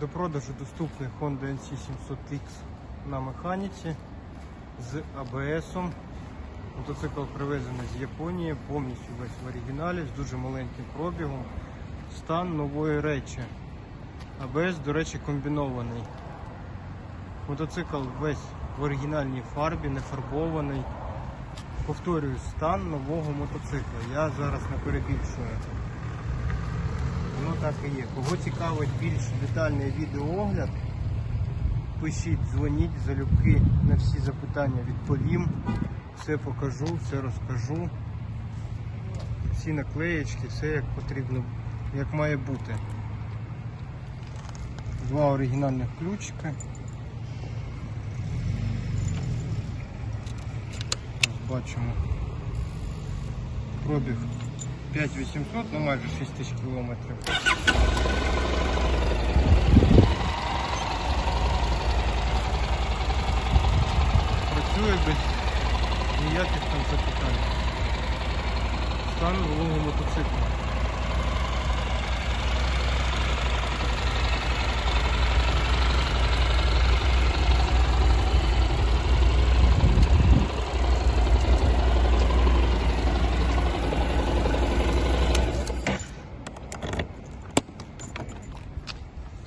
До продажу доступний Honda NC700X на механіці з АБСом. Мотоцикл привезений з Японії, повністю весь в оригіналі, з дуже маленьким пробігом. Стан нової речі. АБС, до речі, комбінований. Мотоцикл весь в оригінальній фарбі, не фарбований. Повторюю, стан нового мотоцикла. Я зараз не перебільшую. Так і є. Кого цікавить більш детальний відеоогляд, пишіть, дзвоніть, залюбки на всі запитання відповім. Все покажу, все розкажу. Всі наклеєчки, все як потрібно, як має бути. Два оригінальних ключика. Бачимо. Пробіг 5800, ну майже 6 тисяч кілометрів. Працює без ніяких там запитань. Стан нового мотоцикла.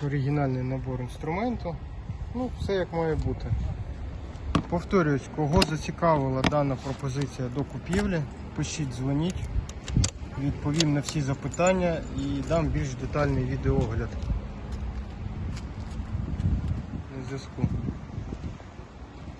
Оригінальний набор інструменту. Ну, все як має бути. Повторюсь, кого зацікавила дана пропозиція до купівлі, пишіть, дзвоніть, відповім на всі запитання і дам більш детальний відеогляд. На зв'язку.